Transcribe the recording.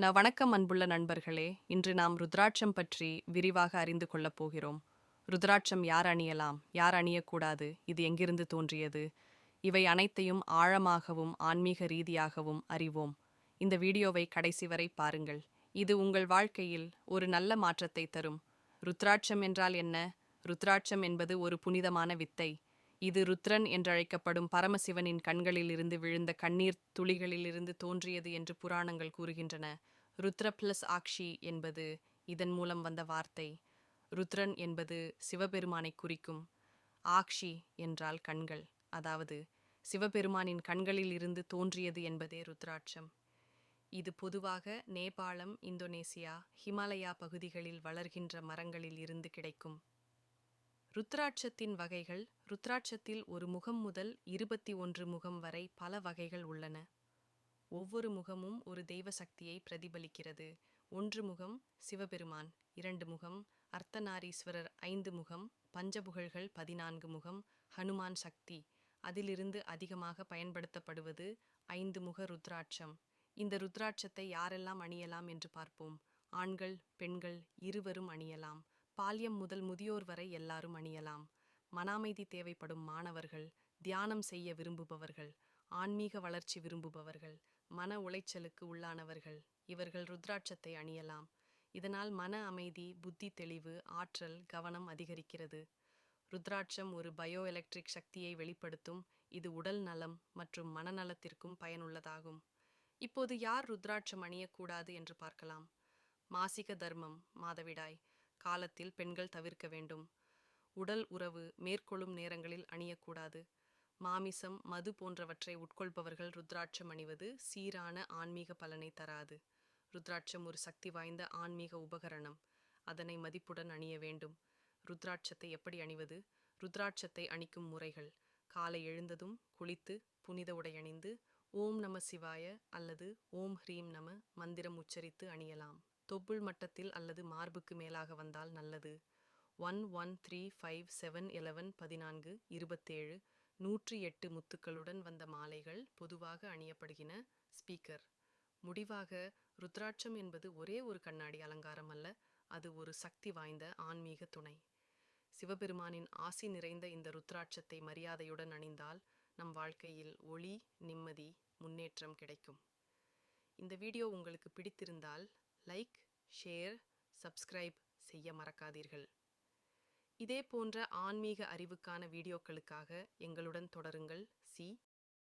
ந வணக்கம் அன்புள்ள நண்பர்களே இன்று நாம் ருத்ராட்சம் பற்றி விரிவாக அறிந்து கொள்ளப் போகிறோம். ருத்ராட்சம் யார் அணியலாம்? யார் அணியக்கூடாது? இது எங்கிருந்து தோன்றியது? இவை அனைத்தையும் ஆழமாகவும் ஆன்மீக ரீதியாகவும் அறிவோம். இந்த வீடியோவை கடைசி வரை பாருங்கள். இது உங்கள் வாழ்க்கையில் ஒரு நல்ல மாற்றத்தை தரும். ருத்ராட்சம் என்றால் என்ன? ருத்ராட்சம் என்பது ஒரு புனிதமான வித்தை. இது ருத்ரன் என்றழைக்கப்படும் பரமசிவனின் கண்களிலிருந்து விழுந்த கண்ணீர் துளிகளிலிருந்து தோன்றியது என்று புராணங்கள் கூறுகின்றன. ருத்ர பிளஸ் ஆக்ஷி என்பது இதன் மூலம் வந்த வார்த்தை. ருத்ரன் என்பது சிவபெருமானை குறிக்கும். ஆக்ஷி என்றால் கண்கள். அதாவது சிவபெருமானின் கண்களில் இருந்து தோன்றியது என்பதே ருத்ராட்சம். இது பொதுவாக நேபாளம் இந்தோனேசியா ஹிமாலயா பகுதிகளில் வளர்கின்ற மரங்களில் இருந்து கிடைக்கும். ருத்ராட்சத்தின் வகைகள் ருத்ராட்சத்தில் ஒரு முகம் முதல் இருபத்தி ஒன்று முகம் வரை பல வகைகள் உள்ளன. ஒவ்வொரு முகமும் ஒரு தெய்வ சக்தியை பிரதிபலிக்கிறது. ஒன்று முகம் சிவபெருமான் இரண்டு முகம் அர்த்தநாரீஸ்வரர் ஐந்து முகம் பஞ்சபுகழ்கள் பதினான்கு முகம் ஹனுமான் சக்தி. அதிலிருந்து அதிகமாக பயன்படுத்தப்படுவது ஐந்து முக ருத்ராட்சம். இந்த ருத்ராட்சத்தை யாரெல்லாம் அணியலாம் என்று பார்ப்போம். ஆண்கள் பெண்கள் இருவரும் அணியலாம். பால்யம் முதல் முதியோர் வரை எல்லாரும் அணியலாம். மனாமைதி தேவைப்படும் மாணவர்கள் தியானம் செய்ய விரும்புபவர்கள் ஆன்மீக வளர்ச்சி விரும்புபவர்கள் மன உளைச்சலுக்கு உள்ளானவர்கள் இவர்கள் ருத்ராட்சத்தை அணியலாம். இதனால் மன அமைதி புத்தி தெளிவு ஆற்றல் கவனம் அதிகரிக்கிறது. ருத்ராட்சம் ஒரு பயோ எலக்ட்ரிக் சக்தியை வெளிப்படுத்தும் இது உடல் நலம் மற்றும் மனநலத்திற்கும் பயனுள்ளதாகும். இப்போது யார் ருத்ராட்சம் அணியக்கூடாது என்று பார்க்கலாம். மாசிக தர்மம் மாதவிடாய். காலத்தில் பெண்கள் தவிர்க்க வேண்டும். உடல் உறவு மேற்கொள்ளும் நேரங்களில் அணியக்கூடாது. மாமிசம் மது போன்றவற்றை உட்கொள்பவர்கள் ருத்ராட்சம் அணிவது சீரான ஆன்மீக பலனை தராது. ருத்ராட்சம் ஒரு சக்தி வாய்ந்த ஆன்மீக உபகரணம். அதனை மதிப்புடன் அணிய வேண்டும். ருத்ராட்சத்தை எப்படி அணிவது? ருத்ராட்சத்தை அணிக்கும் முறைகள். காலை எழுந்ததும் குளித்து புனித உடை அணிந்து ஓம் நம சிவாய அல்லது ஓம் ஹ்ரீம் நம மந்திரம் உச்சரித்து அணியலாம். தொப்புள் மட்டத்தில் அல்லது மார்புக்கு மேலாக வந்தால் நல்லது. One one three five seven eleven பதினான்கு இருபத்தேழு நூற்றி எட்டு முத்துக்களுடன் வந்த மாலைகள் பொதுவாக அணியப்படுகின. ஸ்பீக்கர். முடிவாக ருத்ராட்சம் என்பது ஒரே ஒரு கண்ணாடி அலங்காரம் அல்ல அது ஒரு சக்தி வாய்ந்த ஆன்மீக துணை. சிவபெருமானின் ஆசி நிறைந்த இந்த ருத்ராட்சத்தை மரியாதையுடன் அணிந்தால் நம் வாழ்க்கையில் ஒளி நிம்மதி முன்னேற்றம் கிடைக்கும். இந்த வீடியோ உங்களுக்கு பிடித்திருந்தால் லைக் ஷேர் சப்ஸ்கிரைப் செய்ய மறக்காதீர்கள். இதே போன்ற ஆன்மீக அறிவுக்கான வீடியோக்களுக்காக எங்களுடன் தொடருங்கள். சி.